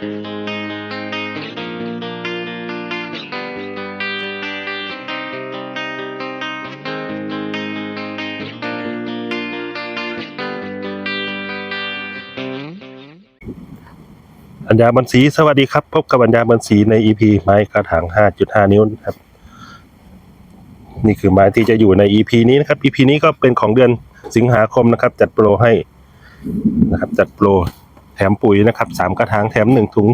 อัญญาบันสีสวัสดีครับ พบกับอัญญาบันสีใน EP ไม้กระถาง 5.5 นิ้วนะครับ นี่คือไม้ที่จะอยู่ใน EP นี้นะครับ EP นี้ก็เป็นของเดือนสิงหาคมนะครับ จัดโปรให้นะครับ จัดโปร ถมปุ๋ยนะครับสามกระถางแถมหนึ่งถุง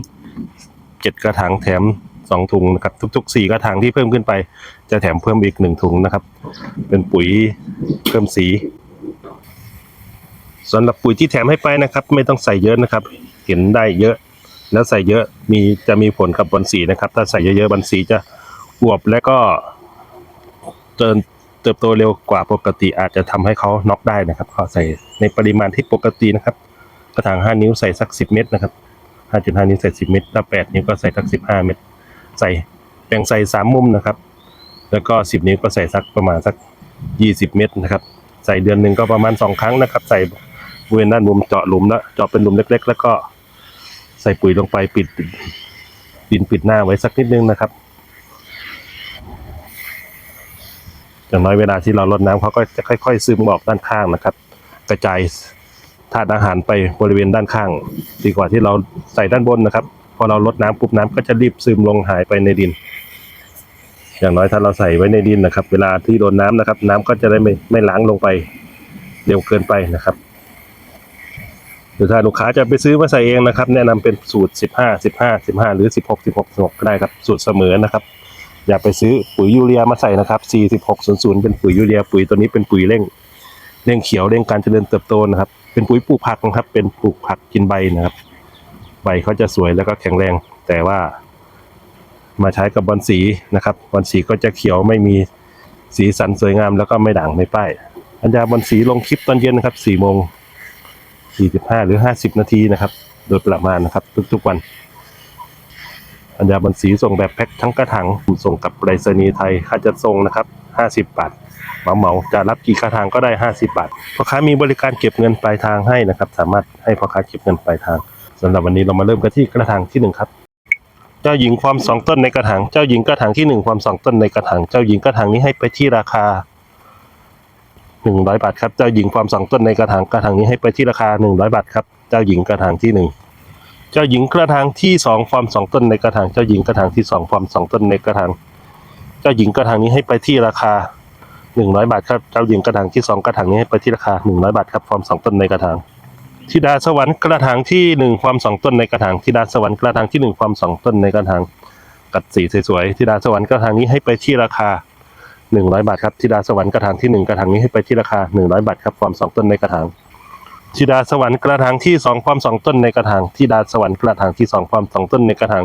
เจ็ดกระถางแถมสองถุงนะครับทุกๆสี่กระถางที่เพิ่มขึ้นไป จะแถมเพิ่มอีกหนึ่งถุงนะครับ เป็นปุ๋ยเพิ่มสีสำหรับปุ๋ยที่แถมให้ไปนะครับ ไม่ต้องใส่เยอะนะครับ เห็นได้เยอะ แล้วใส่เยอะมีจะมีผลกับบอลสีนะครับ ถ้าใส่เยอะๆบอลสีจะอวบและก็เติมเติบโตเร็วกว่าปกติอาจจะทำให้เขาน็อกได้นะครับเขาใส่ในปริมาณที่ปกตินะครับ กระถาง5นิ้วใส่สัก10เม็ดนะครับ5.5นิ้วใส่10เม็ดถ้า8นิ้วก็ใส่สัก15เม็ดใส่แบ่งใส่3มุมนะครับ แล้วก็10นิ้วก็ใส่สักประมาณสัก20เม็ดนะครับ ใส่เดือนหนึ่งก็ประมาณ2ครั้งนะครับ ใส่บริเวณด้านมุมเจาะหลุมแล้วเจาะเป็นหลุมเล็ก ๆ แล้วก็ใส่ปุ๋ยลงไปปิดดินปิดหน้าไว้สักนิดนึงนะครับอย่างน้อยเวลาที่เราลดน้ำเขาก็จะค่อย ๆ ซึมออกด้านข้างนะครับ กระจาย ธาตุอาหารไปบริเวณด้านข้าง ดีกว่าที่เราใส่ด้านบนนะครับ พอเราลดน้ำปุ๊บน้ำก็จะรีบซึมลงหายไปในดิน อย่างน้อยถ้าเราใส่ไว้ในดินนะครับ เวลาที่โดนน้ำนะครับ น้ำก็จะได้ไม่ไม่ล้างลงไปเร็วเกินไปนะครับหรือถ้าลูกค้าจะไปซื้อมาใส่เองนะครับ แนะนำเป็นสูตร 15 15 15 หรือ 16 16 16ก็ได้ครับสูตรเสมอนะครับ อย่าไปซื้อปุ๋ยยูเรียมาใส่นะครับ 4600 เป็นปุ๋ยยูเรียปุ๋ยตัวนี้เป็นปุ๋ยเร่งเร่งเขียวเร่งการเจริญเติบโตนะครับ เป็นปุ๋ยปลูกผักนะครับ เป็นปลูกผักกินใบนะครับ ใบเขาจะสวยแล้วก็แข็งแรง แต่ว่า มาใช้กับบอลสีนะครับบอลสีก็จะเขียวไม่มีสีสันสวยงามแล้วก็ไม่ด่างไม่ป้ายอัญญาบอลสีลงคลิปตอนเย็นนะครับสี่โมงสี่สิบห้าหรือห้าสิบนาทีนะครับ โดยประมาณนะครับ ทุกๆวัน อัญญาบันสีส่งแบบแพ็คทั้งกระถางส่งกับไปรษณีย์ไทยค่าจัดส่งนะครับ 50 บาทเหมาเหมาจะรับกี่กระถางก็ได้ 50 บาทพ่อค้ามีบริการเก็บเงินปลายทางให้นะครับ สามารถให้พ่อค้าเก็บเงินปลายทางสำหรับวันนี้เรามาเริ่มกันที่กระถางที่หนึ่งครับ เจ้าหญิงความสองต้นในกระถางเจ้าหญิงกระถางที่หนึ่งความสองต้นในกระถางเจ้าหญิงกระถางนี้ให้ไปที่ราคาหนึ่งร้อยบาทครับเจ้าหญิงความสองต้นในกระถางกระถางนี้ให้ไปที่ราคาหนึ่งร้อยบาทครับเจ้าหญิงกระถางที่หนึ่ง จ้าหญิงกระถางที่สองความสองต้นในกระถางเจ้าหญิงกระถางที่สองความสองต้นในกระถางเจ้าหญิงกระถางนี้ให้ไปที่ราคาหนึ่งร้อยบาทครับเจ้าหญิงกระถางที่สองกระถางนี้ให้ไปที่ราคาหนึ่งร้อยบาทครับความสองต้นในกระถางธิดาสวรรค์กระถางที่หนึ่งความสองต้นในกระถางธิดาสวรรค์กระถางที่หนึ่งความสองต้นในกระถางกัดสีสวยๆธิดาสวรรค์กระถางนี้ให้ไปที่ราคาหนึ่งร้อยบาทครับธิดาสวรรค์กระถางที่หนึ่งกระถางนี้ให้ไปที่ราคาหนึ่งร้อยบาทครับความสองต้นในกระถาง ธิดาสวรรค์กระถางที่สองความสองต้นในกระถางธิดาสวรรค์กระถางที่สองความสองต้นในกระถาง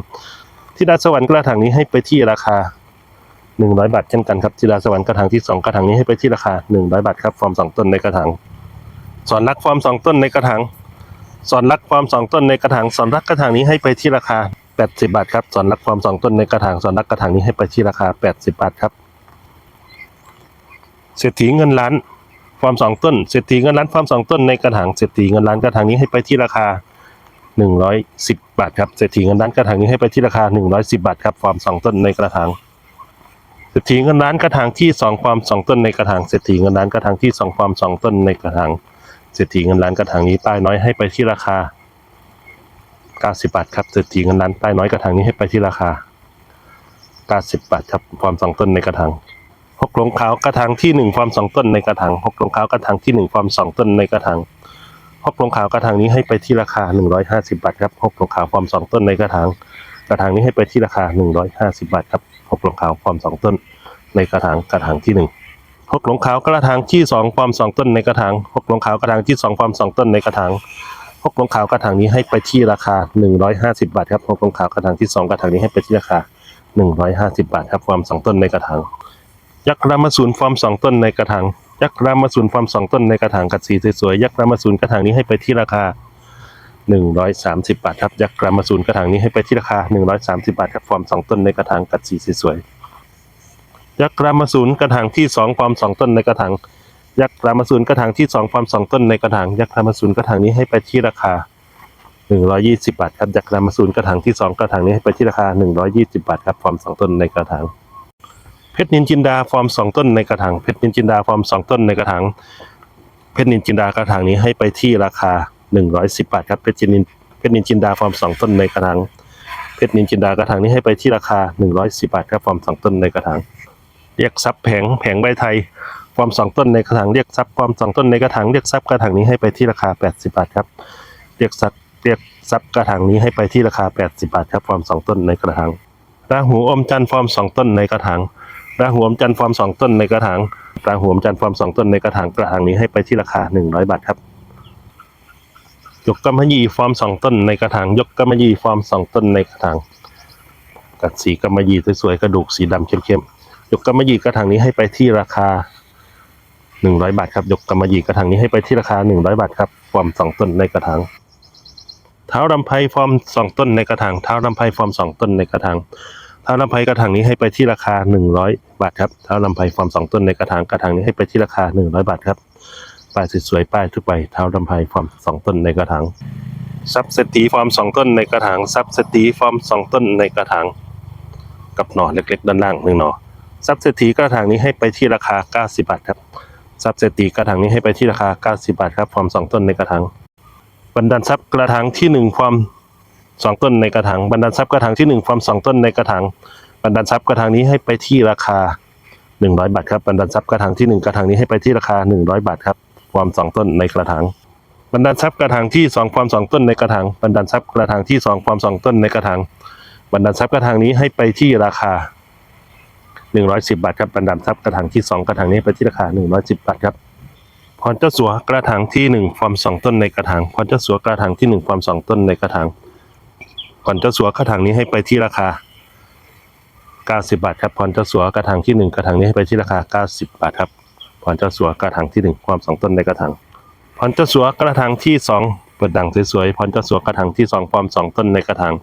ธิดาสวรรค์กระถางนี้ให้ไปที่ราคาหนึ่งร้อยบาทเช่นกันครับธิดาสวรรค์กระถางที่สองกระถางนี้ให้ไปที่ราคาหนึ่งร้อยบาทครับความสองต้นในกระถางสอนรักความสองต้นในกระถางสอนรักความสองต้นในกระถางสอนรักกระถางนี้ให้ไปที่ราคาแปดสิบาทครับสอนรักความสองต้นในกระถางสอนรักกระถางนี้ให้ไปที่ราคาแปดสิบาทครับเศรษฐีเงินล้าน ความสองต้นเศรษฐีเงินล้านความสองต้นในกระถางเศรษฐีเงินล้านกระถางนี้ให้ไปที่ราคาหนึ่งร้อยสิบบาทครับเศรษฐีเงินล้านกระถางนี้ให้ไปที่ราคาหนึ่งร้อยสิบบาทครับความสองต้นในกระถางเศรษฐีเงินล้านกระถางที่สองความสองต้นในกระถางเศรษฐีเงินล้านกระถางที่สองความสองต้นในกระถางเศรษฐีเงินล้านกระถางนี้ป้น้อยให้ไปที่ราคาเก้าสิบบาทครับเศรษฐีเงินล้านป้น้อยกระถางนี้ให้ไปที่ราคาเก้าสิบบาทครับความสองต้นในกระถาง หกหลงขาวกระถางที่หนึ่งความสองต้นในกระถางหกหลงขาวกระถางที่หนึ่งความสองต้นในกระถางหกหลงขาวกระถางนี้ให้ไปที่ราคาหนึ่งร้อยห้าสิบาทครับหกหลงขาวความสองต้นในกระถางกระถางนี้ให้ไปที่ราคาหนึ่งร้อยห้าสิบาทครับหกหลงขาวความสองต้นในกระถางกระถางที่หนึ่งหกหลงขาวกระถางที่สองความสองต้นในกระถางหกหลงขาวกระถางที่สองความสองต้นในกระถางหกหลงขาวกระถางนี้ให้ไปที่ราคาหนึ่งร้อยห้าสิบาทครับหกหลงขาวกระถางที่สองกระถางนี้ให้ไปที่ราคาหนึ่งร้อยห้าสิบาทครับความสองต้นในกระถาง ยักษ์รามาสูนฟอร์มสองต้นในกระถางยักษ์รามาสูนฟอร์มสองต้นในกระถางกัดสีสวยๆยักษ์รามาสูนกระถางนี้ให้ไปที่ราคาหนึ่งร้อยสามสิบาทครับยักษ์รามาสูนกระถางนี้ให้ไปที่ราคาหนึ่งร้อยสามสิบาทครับฟอร์มสองต้นในกระถางกัดสีสวยๆยักษ์รามาสูนกระถางที่สองฟอร์มสองต้นในกระถางยักษ์รามาสูนกระถางที่สองฟอร์มสองต้นในกระถางยักษ์รามาสูนกระถางนี้ให้ไปที่ราคาหนึ่งร้อยี่สิบาทครับจากษ์รามาศูนย์กระถางที่สองกระถางนี้ให้ไปที่ราคาหนึ่งร้อยี่สิบาทครับฟอร์มสองต้นในกระถาง เพชรนินจินดาฟอร์มสองต้นในกระถางเพชรนินจินดาฟอร์มสองต้นในกระถางเพชรนินจินดากระถางนี้ให้ไปที่ราคาหนึ่งร้อยสิบาทครับเพชรนินเพชรนินจินดาฟอร์มสองต้นในกระถางเพชรนินจินดากระถางนี้ให้ไปที่ราคาหนึ่งร้อยสิบาทครับฟอร์มสองต้นในกระถางเรียกทรัพย์แผงแผงใบไทยฟอร์มสองต้นในกระถางเรียกทรัพย์ฟอร์มสองต้นในกระถางเรียกทรัพย์กระถางนี้ให้ไปที่ราคา80บาทครับเรียกทรัพย์เรียกทรัพย์กระถางนี้ให้ไปที่ราคา80บาทครับฟอร์มสองต้นในกระถางราหูอมจันทร์ฟอร์มสองต้นในกระถาง ราหูอมจันทร์ฟอร์มสองต้นในกระถางราหูอมจันทร์ฟอร์มสองต้นในกระถางกระถางนี้ให้ไปที่ราคา100บาทครับยกกำมะยี่ฟอร์มสองต้นในกระถางยกกำมะยี่ฟอร์มสองต้นในกระถางกัดสีกำมะยี่สวยๆกระดูกสีดำเข้มๆยกกำมะยี่กระถางนี้ให้ไปที่ราคาหนึ่งร้อยบาทครับยกกำมะยี่กระถางนี้ให้ไปที่ราคาหนึ่งร้อยบาทครับฟอร์มสองต้นในกระถางเท้าลำไพฟอร์มสองต้นในกระถางเท้าลำไพฟอร์มสองต้นในกระถาง เท้าลำไพกระถางนี้ให้ไปที่ราคาหนึ่งร้อยบาทครับเท้าลำไพฟอร์มสองต้นในกระถางกระถางนี้ให้ไปที่ราคาหนึ่งร้อยบาทครับป้ายสวยๆป้ายทุกใบเท้าลำไพฟอร์มสองต้นในกระถางซับเซตีฟอร์มสองต้นในกระถางซับเซตีฟอร์มสองต้นในกระถางกับหน่อเล็กๆ ด้านล่างหนึ่งหน่อซับเซตีกระถางนี้ให้ไปที่ราคา 90 บาทครับซับเศรษฐีกระถางนี้ให้ไปที่ราคา 90 บาทครับฟอร์มสองต้นในกระถางบรรดาลทรัพย์กระถางที่หนึ่งฟอร์ม สองต้นในกระถางบรรดาลทรัพย์กระถางที่หนึ่งฟอร์มสองต้นในกระถางบรรดาลทรัพย์กระถางนี้ให้ไปที่ราคา 100 บาทครับบรรดาลทรัพย์กระถางที่หนึ่งกระถางนี้ให้ไปที่ราคา 100 บาทครับฟอร์มสองต้นในกระถางบรรดาลทรัพย์กระถางที่สองฟอร์มสองต้นในกระถางบรรดาลทรัพย์กระถางที่สองฟอร์มสองต้นในกระถางบรรดาลทรัพย์กระถางนี้ให้ไปที่ราคา 110 บาทครับบรรดาลทรัพย์กระถางที่สองกระถางนี้ไปที่ราคา 110 บาทครับพรเจ้าสัวกระถางที่หนึ่งฟอร์มสองต้นในกระถางพรเจ้าสัวกระถางที่หนึ่งฟอร์มสองต้นในกระถาง พรเจ้าสัวกระถางนี้ให้ไปที่ราคา 90 บาทครับพรเจ้าสัวกระถางที่หนึ่งกระถางนี้ให้ไปที่ราคา 90 บาทครับพรเจ้าสัวกระถางที่หนึ่งฟอร์มสองต้นในกระถางพรเจ้าสัวกระถางที่สองเปิดดังสวยๆพรเจ้าสัวกระถางที่สองฟอร์มสองต้นในกระถาง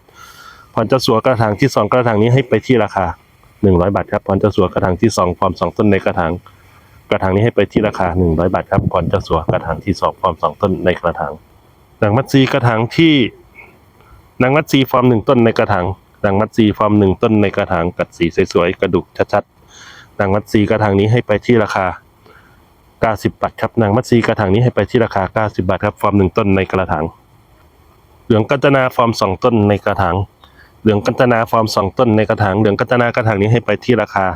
พรเจ้าสัวกระถางที่สองกระถางนี้ให้ไปที่ราคา 100 บาทครับพรเจ้าสัวกระถางที่สองฟอร์มสองต้นในกระถางกระถางนี้ให้ไปที่ราคา 100 บาทครับก่อนจะสัวกระถางที่สองฟอร์มสองต้นในกระถางนางมัดซีกระถางที่ นางมัดซีฟอร์มหนึ่งต้นในกระถางนางมัดซีฟอร์มหนึ่งต้นในกระถางกัดสีสวยๆกระดูกชัดๆนางมัดซีกระถางนี้ให้ไปที่ราคา90บาทครับนางมัดซีกระถางนี้ให้ไปที่ราคา 90 บาทครับฟอร์มหนึ่งต้นในกระถางเหลืองกัญจนาฟอร์มสองต้นในกระถางเหลืองกัญจนาฟอร์มสองต้นในกระถางเหลืองกัญจนากระถางนี้ให้ไปที่ราคา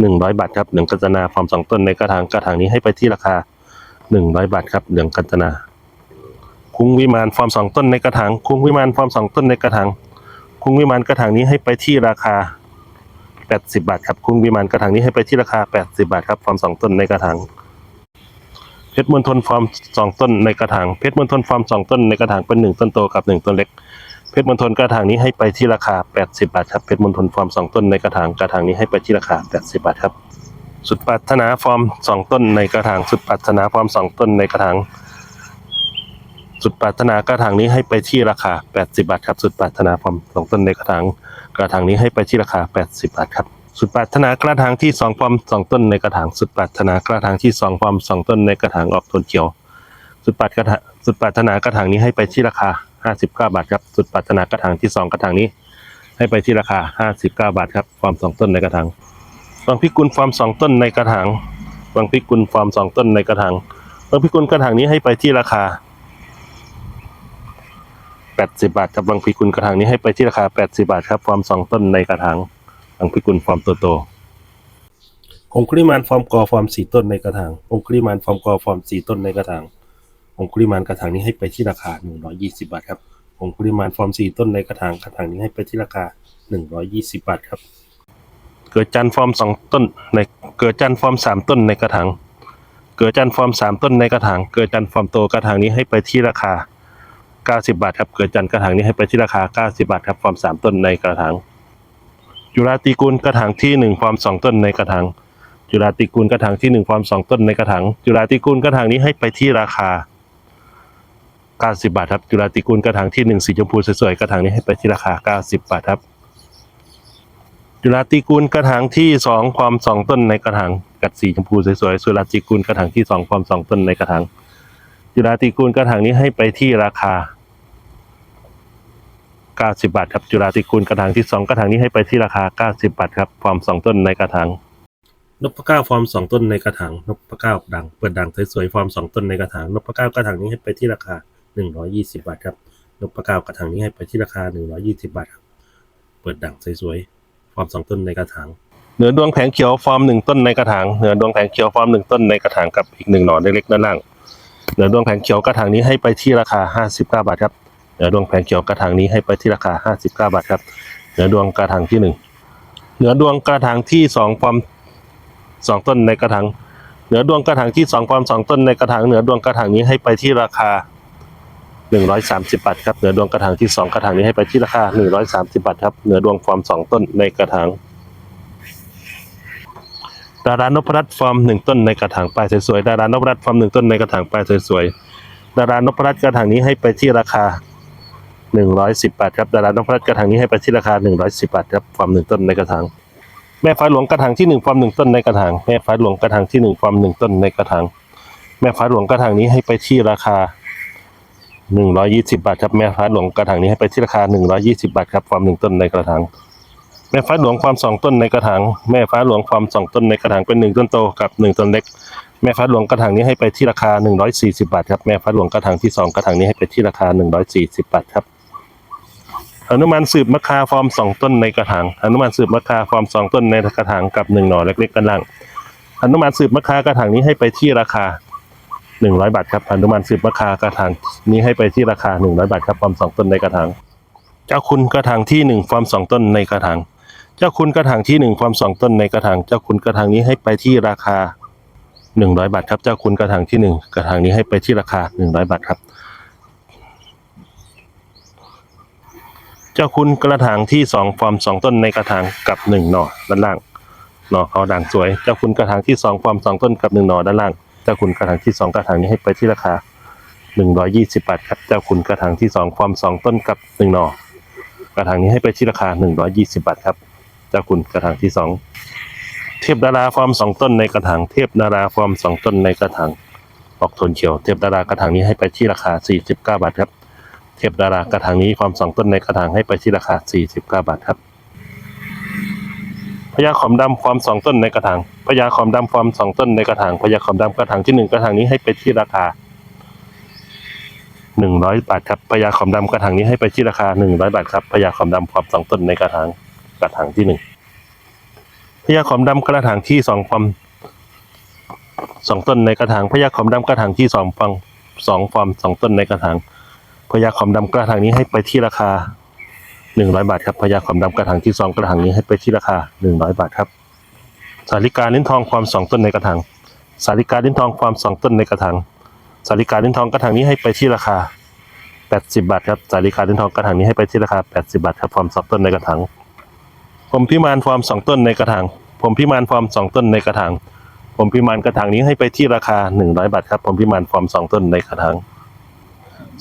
หนึ่งร้อยบาทครับเหลืองกัญจนาฟอร์มสองต้นในกระถางกระถางนี้ให้ไปที่ราคาหนึ่งร้อยบาทครับเหลืองกัญจนา คุ้งวิมานฟอร์มสองต้นในกระถางคุ้งวิมานฟอร์มสองต้นในกระถางคุ้งวิมานกระถางนี้ให้ไปที่ราคาแปดสิบาทครับคุ้งวิมานกระถางนี้ให้ไปที่ราคาแปดสิบาทครับฟอร์มสองต้นในกระถางเพชรมณฑลฟอร์มสองต้นในกระถางเพชรมณฑลฟอร์มสองต้นในกระถางเป็นหนึ่งต้นโตกับหนึ่งต้นเล็กเพชรมณฑลกระถางนี้ให้ไปที่ราคา 80 บาทครับเพชรมณฑลฟอร์มสองต้นในกระถางกระถางนี้ให้ไปที่ราคา 80 บาทครับ สุดปรารถนาฟอร์มสองต้นในกระถางสุดปรารถนาฟอร์มสองต้นในกระถาง สุดปรารถนากระถางนี้ให้ไปที่ราคา 80 บาทครับ สุดปรารถนาฟอร์มสองต้นในกระถางกระถางนี้ให้ไปที่ราคา 80 บาทครับ สุดปรารถนากระถางที่สองฟอร์มสองต้นในกระถางสุดปรารถนากระถางที่สองฟอร์มสองต้นในกระถางออกโทนเขียว สุดปรารถนาสุดปรารถนากระถางนี้ให้ไปที่ราคา 59 บาทครับ สุดปรารถนากระถางที่ 2 กระถางนี้ ให้ไปที่ราคา 59 บาทครับฟอร์ม2ต้นในกระถางบางพิกุลฟอร์ม2ต้นในกระถางบางพิกุลฟอร์ม2ต้นในกระถางบางพิกุลกระถางนี้ให้ไปที่ราคา 80 บาทครับบางพิกุลกระถางนี้ให้ไปที่ราคา 80 บาทครับฟอร์ม2ต้นในกระถางบางพิกุลฟอร์มโตโตองคุลิมานฟอร์มกอฟอร์ม4ต้นในกระถางองคุลิมานฟอร์มกอฟอร์ม4ต้นในกระถางองคุลิมานกระถางนี้ให้ไปที่ราคา 120 บาทครับองคุลิมานฟอร์ม4ต้นในกระถางกระถางนี้ให้ไปที่ราคา 120 บาทครับ เกิดจันทร์ฟอร์ม2ต้นในเกิดจันทร์ฟอร์ม3ต้นในกระถางเกิดจันทร์ฟอร์ม3ต้นในกระถางเกิดจันทร์ฟอร์มโตกระถางนี้ให้ไปที่ราคา 90 บาทครับเกิดจันทร์กระถางนี้ให้ไปที่ราคา 90 บาทครับฟอร์ม3ต้นในกระถางจุฬาตีกูลกระถางที่ 1 ฟอร์ม 2 ต้นในกระถางจุฬาตีกูลกระถางที่ 1 ฟอร์ม 2 ต้นในกระถางจุฬาตีกูลกระถางนี้ให้ไปที่ราคา90 บาทครับจุฬาติกูลกระถางที่ 1 สีชมพูสวยๆกระถางนี้ให้ไปที่ราคา 90 บาทครับจุฬาติกูลกระถางที่ 2 ความ 2 ต้นในกระถางกัดสีชมพูสวยๆจุฬาติกูลกระถางที่ 2 ความ 2 ต้นในกระถางจุฬาติกูลกระถางนี้ให้ไปที่ราคา 90 บาทครับจุฬาติคูณกระถางที่ 2 กระถางนี้ให้ไปที่ราคา 90 บาทครับฟอร์ม 2 ต้นในกระถางนพเก้าฟอร์ม 2 ต้นในกระถางนพเก้าดังเปิดดังสวยๆฟอร์ม 2 ต้นในกระถางนพเก้ากระถางนี้ให้ไปที่ราคา 120 บาทครับนพเก้ากระถางนี้ให้ไปที่ราคา 120 บาทครับเปิดดังสวยๆฟอร์ม 2 ต้นในกระถางเหนือดวงแผงเขียวฟอร์มหนึ่งต้นในกระถางเหนือดวงแผงเขียวฟอร์มหนึ่งต้นในกระถางกับอีกหนึ่งหน่อเล็กๆด้านล่างเหนือดวงแผงเขียวกระถางนี้ให้ไปที่ราคา 59 บาทครับ เหนือดวงแผงเขียวกระถางนี้ให้ไปที่ราคา 59 บาทครับ เหนือดวงกระถางที่หนึ่งเหนือดวงกระถางที่สองฟอร์มสองต้นในกระถาง เหนือดวงกระถางที่สองฟอร์มสองต้นในกระถาง เหนือดวงกระถางนี้ให้ไปที่ราคา 130 บาทครับ เหนือดวงกระถางที่สองกระถางนี้ให้ไปที่ราคา 130 บาทครับ เหนือดวงฟอร์มสองต้นในกระถางดารานพรัตน์ฟอร์มหนึ่งต้นในกระถางปลายสวยๆดารานพรัตน์ฟอร์มหนึ่งต้นในกระถางปลายสวยๆดารานพรัตน์กระถางนี้ให้ไปที่ราคา หนึ่งร้อยสิบบาทครับดารานพรัตน์กระถางนี้ให้ไปที่ราคาหนึ่งร้อยสิบบาทครับฟอร์มหนึ่งต้นในกระถางแม่ฟ้าหลวงกระถางที่หนึ่งฟอร์มหนึ่งต้นในกระถางแม่ฟ้าหลวงกระถางที่หนึ่งฟอร์มหนึ่งต้นในกระถางแม่ฟ้าหลวงกระถางนี้ให้ไปที่ราคาหนึ่งร้อยยี่สิบบาทครับแม่ฟ้าหลวงกระถางนี้ให้ไปที่ราคาหนึ่งร้อยยี่สิบบาทครับฟอร์มหนึ่งต้นในกระถางแม่ฟ้าหลวงความสองต้นในกระถางแม่ฟ้าหลวงความสองต้นในกระถางเป็นหนึ่งต้นโตกับหนึ่งต้นเล็กแม่ฟ้าหลวงกระถางนี้ให้ไปที่ราคาหนึ่งร้อยสี่สิบาทครับแม่ฟ้าหลวงกระถางที่สองกระถางนี้ให้ไปที่ราคาหนึ่งร้อยสี่สิบาทครับ อนุมานสืบมะคาฟอร์มสองต้นในกระถางอนุมานสืบมะคาฟอร์มสองต้นในกระถางกับหนึ่งหน่อเล็กๆด้านล่างอนุมานสืบมะคากระถางนี้ให้ไปที่ราคาหนึ่งร้อยบาทครับอนุมานสืบมะคากระถางนี้ให้ไปที่ราคาหนึ่งร้อยบาทครับฟอร์มสองต้นในกระถางเจ้าคุณกระถางที่หนึ่งฟอร์มสองต้นในกระถางเจ้าคุณกระถางที่หนึ่งความสองต้นในกระถางเจ้าคุณกระถางนี้ให้ไปที่ราคาหนึ่งร้อยบาทครับเจ้าคุณกระถางที่หนึ่งกระถางนี้ให้ไปที่ราคาหนึ่งร้อยบาทครับ เจ้าคุณกระถางที่สองฟอร์มสองต้นในกระถางกับหนึ่งหน่อด้านล่างหน่อเขาด่างสวย เจ้าคุณกระถางที่สองฟอร์มสองต้นกับหนึ่งหน่อด้านล่าง เจ้าคุณกระถางที่สองกระถางนี้ให้ไปที่ราคาหนึ่งร้อยยี่สิบบาทครับ เจ้าคุณกระถางที่สองฟอร์มสองต้นกับหนึ่งหน่อกระถางนี้ให้ไปที่ราคาหนึ่งร้อยยี่สิบบาทครับ เจ้าคุณกระถางที่สองเทพดาราฟอร์มสองต้นในกระถางเทพดาราฟอร์มสองต้นในกระถางออกโทนเขียว เทพดารากระถางนี้ให้ไปที่ราคาสี่สิบเก้าบาทครับ เทพดารากระถางนี้ฟอร์มสองต้นในกระถางให้ไปที่ราคาสี่สิบเก้าบาทครับพญาขอมดำฟอร์มสองต้นในกระถางพญาขอมดำฟอร์มสองต้นในกระถางพญาขอมดำกระถางที่หนึ่งกระถางนี้ให้ไปที่ราคาหนึ่งร้อยบาทครับพญาขอมดำกระถางนี้ให้ไปที่ราคาหนึ่งร้อยบาทครับพญาขอมดำฟอร์มสองต้นในกระถางกระถางที่หนึ่งพญาขอมดำกระถางที่สองฟอร์มสองต้นในกระถางพญาขอมดำกระถางที่สองฟอร์มสองฟอร์มสองต้นในกระถาง พญาขอมดำกระถางนี้ให้ไปที่ราคาหนึ่งร้อยบาทครับพญาขอมดำกระถางที่สองกระถางนี้ให้ไปที่ราคาหนึ่งร้อยบาทครับ สาลิกาลิ้นทองความสองต้นในกระถางสาลิกาลิ้นทองความสองต้นในกระถางสาลิกาลิ้นทองกระถางนี้ให้ไปที่ราคาแปดสิบบาทครับสาลิกาลิ้นทองกระถางนี้ให้ไปที่ราคาแปดสิบบาทครับความสองต้นในกระถางผมพิมานฟอร์มสองต้นในกระถางผมพิมานฟอร์มสองต้นในกระถางผมพิมานกระถางนี้ให้ไปที่ราคาหนึ่งร้อยบาทครับผมพิมานฟอร์มสองต้นในกระถาง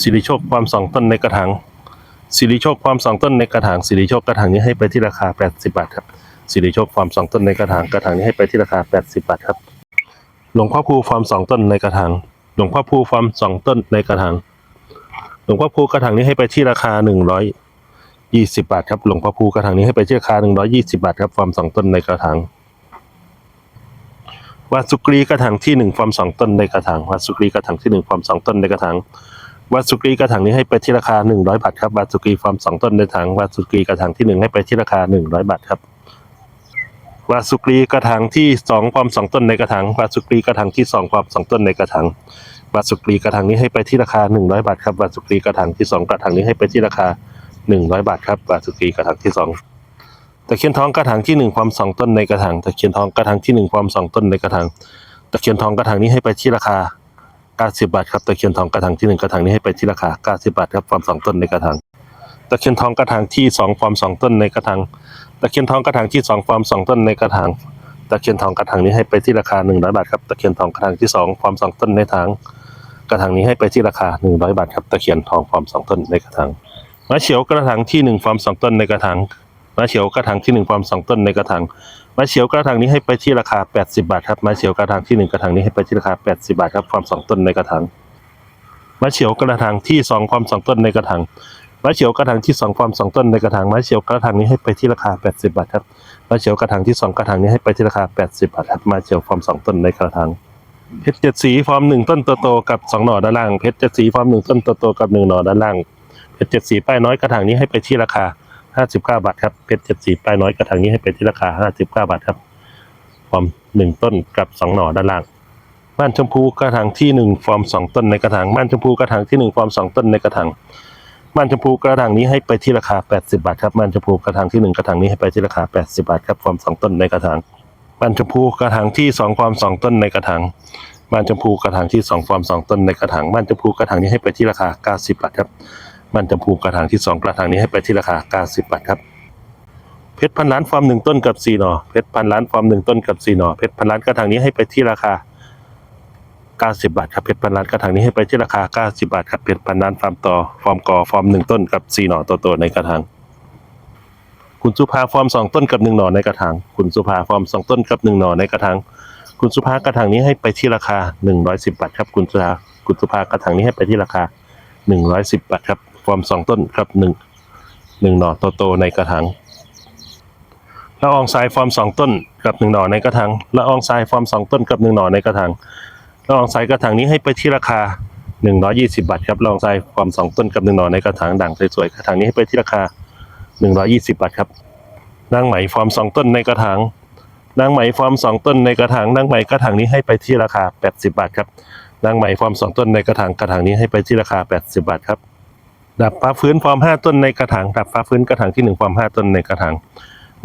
สิริโชคฟอร์มสองต้นในกระถางสิริโชคฟอร์มสองต้นในกระถางสิริโชคกระถางนี้ให้ไปที่ราคาแปดสิบบาทครับสิริโชคฟอร์มสองต้นในกระถางกระถางนี้ให้ไปที่ราคาแปดสิบบาทครับหลวงพ่อภูฟอร์มสองต้นในกระถางหลวงพ่อภูฟอร์มสองต้นในกระถางหลวงพ่อภูกระถางนี้ให้ไปที่ราคาหนึ่งร้อยยี่สิบาทครับหลวงพ่อภูกระถางนี้ให้ไปที่ราคาหนึ่งร้อยี่สิบาทครับฟอร์มสองต้นในกระถางวาสุกรีกระถางที่หนึ่งฟอร์มสองต้นในกระถางวาสุกรีกระถางที่หนึ่งฟอร์มสองต้นในกระถาง วาสุกรีกระถางนี้ให้ไปที่ราคาหนึ่งร้อยบาทครับวาสุกรีฟอร์มสองต้นในถางวาสุกรีกระถางที่หนึ่งให้ไปที่ราคาหนึ่งร้อยบาทครับวาสุกรีกระถางที่สองฟอร์มสองต้นในกระถางวาสุกรีกระถางที่สองฟอร์มสองต้นในกระถางวาสุกรีกระถางนี้ให้ไปที่ราคาหนึ่งร้อยบาทครับวาสุกรีกระถางที่สองกระถางนี้ให้ไปที่ราคาหนึ่งร้อยบาทครับวาสุกีกระถางที่สองตะเคียนทองกระถางที่หนึ่งความสองต้นในกระถางตะเคียนทองกระถางที่หนึ่งความสองต้นในกระถางตะเคียนทองกระถางนี้ให้ไปที่ราคา เก้าสิบาทครับตะเคียนทองกระถางที่หนึ่งกระถางนี้ให้ไปที่ราคาเก้าสิบาทครับความสองต้นในกระถางตะเคียนทองกระถางที่สองความสองต้นในกระถางตะเคียนทองกระถางที่สองความสองต้นในกระถางตะเคียนทองกระถางนี้ให้ไปที่ราคาหนึ่งร้อยบาทครับตะเคียนทองกระถางที่สองความสองต้นในถางกระถางนี้ให้ไปที่ราคาหนึ่งร้อยบาทครับตะเคียนทองความสองต้นในกระถางมะเฉียวกระถางที่หนึ่งฟอร์มสองต้นในกระถางมะเฉียวกระถางที่หนึ่งฟอร์มสองต้นในกระถาง มะเฉียวกระถางนี้ให้ไปที่ราคาแปดสิบาทครับมะเฉียวกระถางที่หนึ่งกระถางนี้ให้ไปที่ราคาแปดสิบาทครับฟอร์มสองต้นในกระถางมะเฉียวกระถางที่สองฟอร์มสองต้นในกระถางไม้เฉียวกระถางที่สองฟอร์มสองต้นในกระถางไม้เฉียวกระถางนี้ให้ไปที่ราคา 80 บาทครับไม้เฉียวกระถางที่สองกระถางนี้ให้ไปที่ราคา 80 บาทครับไม้เฉียวฟอร์มสองต้นในกระถางเพชรเจ็ดสีฟอร์มหนึ่งต้นโตๆกับสองหน่อด้านล่างเพชรเจ็ดสีฟอร์มหนึ่งต้นโตๆกับหนึ่งหน่อด้านล่างเพชรเจ็ดสีป้ายน้อยกระถางนี้ให้ไปที่ราคา 59บาทครับเพชรเจ็ดสีป้ายน้อยกระถางนี้ให้ไปที่ราคา59บาทครับฟอร์มหนึ่งต้นกับสองหน่อด้านล่างม่านชมพูกระถางที่หนึ่งฟอร์มสองต้นในกระถางม่านชมพูกระถางที่หนึ่งฟอร์มสองต้นในกระถางม่านชมพูกระถางนี้ให้ไปที่ราคา80บาทครับม่านชมพูกระถางที่หนึ่งกระถางนี้ให้ไปที่ราคา80บาทครับฟอร์มสองต้นในกระถางม่านชมพูกระถางที่สองฟอร์มสองต้นในกระถางม่านชมพูกระถางที่สองฟอร์มสองต้นในกระถางม่านชมพูกระถางนี้ให้ไปที่ราคา90บาทครับ ม่านชมพูกระถางที่สองกระถางนี้ให้ไปที่ราคา 90 บาทครับ เพชรพันล้านฟอร์มหนึ่งต้นกับสี่หน่อ เพชรพันล้านฟอร์มหนึ่งต้นกับสี่หน่อ เพชรพันล้านกระถางนี้ให้ไปที่ราคา90 บาทครับเพชรพันล้านกระถางนี้ให้ไปที่ราคา 90 บาทครับเพชรพันล้านฟาร์มต่อฟอร์มกอฟอร์มหนึ่งต้นกับสี่หน่อโตๆในกระถางคุณสุภาฟอร์มสองต้นกับหนึ่งหน่อในกระถางคุณสุภาฟอร์มสองต้นกับหนึ่งหน่อในกระถางคุณสุภากระถางนี้ให้ไปที่ราคา 110 บาทครับคุณสุภาคุณสุภากระถางนี้ให้ไปที่ราคา 110 บาทครับ ฟอร์มสองต้นกับหนึ่งหนึ่งหน่อโตๆในกระถางละอองทรายฟอร์มสองต้นกับหนึ่งหน่อในกระถางละอองทรายฟอร์มสองต้นกับหนึ่งหน่อในกระถางละอองทรายกระถางนี้ให้ไปที่ราคา120บาทครับละอองทรายฟอร์มสองต้นกับหนึ่งหน่อในกระถางด่างสวยๆกระถางนี้ให้ไปที่ราคา120บาทครับนางไหมฟอร์มสองต้นในกระถางนางไหมฟอร์มสองต้นในกระถางนางไหมกระถางนี้ให้ไปที่ราคา80บาทครับนางไหมฟอร์มสองต้นในกระถางกระถางนี้ให้ไปที่ราคา80บาทครับ ดับฟ้าฟื้นฟอร์มห้าต้นในกระถางดับฟ้าฟื้นกระถางที่หนึ่งฟอร์มห้าต้นในกระถาง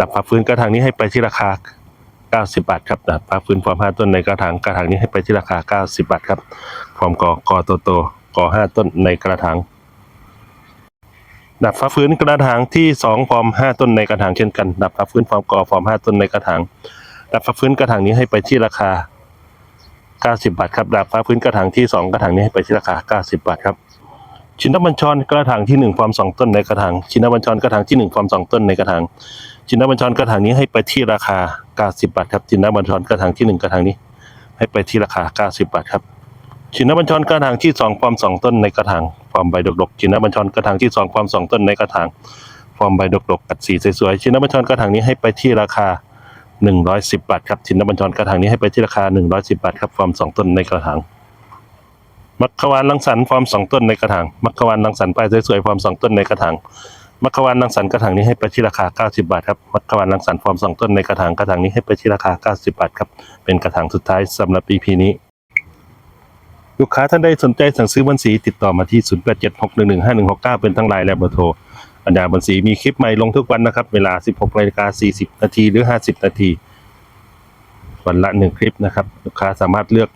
ดับฟ้าฟื้นกระถางนี้ให้ไปที่ราคา90 บาทครับดับฟ้าฟื้นฟอร์ม5ต้นในกระถางกระถางนี้ให้ไปที่ราคา 90 บาทครับฟอร์มกอกอโตโตกอ5ต้นในกระถางดับฟ้าฟื้นกระถางที่2ฟอร์ม5ต้นในกระถางเช่นกัน ดับฟ้าฟื้นฟอร์มกอฟอร์ม5ต้นในกระถาง ดับฟ้าฟื้นกระถางนี้ให้ไปที่ราคา 90 บาทครับ ดับฟ้าฟื้นกระถางที่ 2 กระถางนี้ให้ไปที่ราคา 90 บาทครับ ชินบัญชรกระถางที่1ฟอร์ม2ต้นในกระถางชินบัญชรกระถางที่1ฟอร์ม2ต้นในกระถางจินบัญชรกระถางนี้ให้ไปที่ราคา 90 บาทครับจินบัญชรกระถางที่ 1 กระถางนี้ ให้ไปที่ราคา 90 บาทครับจินบัญชรกระถางที่2ฟอร์ม2ต้นในกระถางฟอร์มใบดกๆจินบัญชรกระถางที่2ฟอร์ม2ต้นในกระถางฟอร์มใบดกๆกัดสีสวยๆจินบัญชรกระถางนี้ให้ไปที่ราคา 110 บาทครับจินบัญชรกระถางนี้ให้ไปที่ราคา 110 บาทครับฟอร์ม2ต้นในกระถาง มัคควานลังสรรค์ฟอร์ม2ต้นในกระถาง มัคควานลังสรรค์ป้ายสวยๆฟอร์ม2ต้นในกระถาง มัคควานรังสรรค์กระถางนี้ให้ไปที่ราคา 90 บาทครับ มัคควานรังสรรค์ฟอร์มสองต้นในกระถางกระถางนี้ให้ไปที่ราคา 90 บาทครับ เป็นกระถางสุดท้ายสำหรับ EP นี้ ลูกค้าท่านใดสนใจสั่งซื้อบอนสีติดต่อมาที่ 0876115169 เป็นทั้งไลน์และเบอร์โทรอัญญาบอนสีมีคลิปใหม่ลงทุกวันนะครับ เวลา 16นาฬิกา40 นาทีหรือ 50 นาทีวันละหนึ่งคลิปนะครับ ลูกค้าสามารถเลือก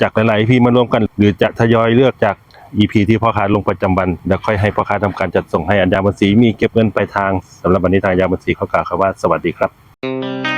จากหลาย ๆ พี่มารวมกัน หรือจะทยอยเลือกจาก EP ที่พ่อค้าลงประจำวัน แล้วค่อยให้พ่อค้าทำการจัดส่งให้อัญญาบัญชีมีเก็บเงินไปลายทางสำหรับวันนี้ทางอัญญาบัญชีเขากล่าวคำว่าสวัสดีครับ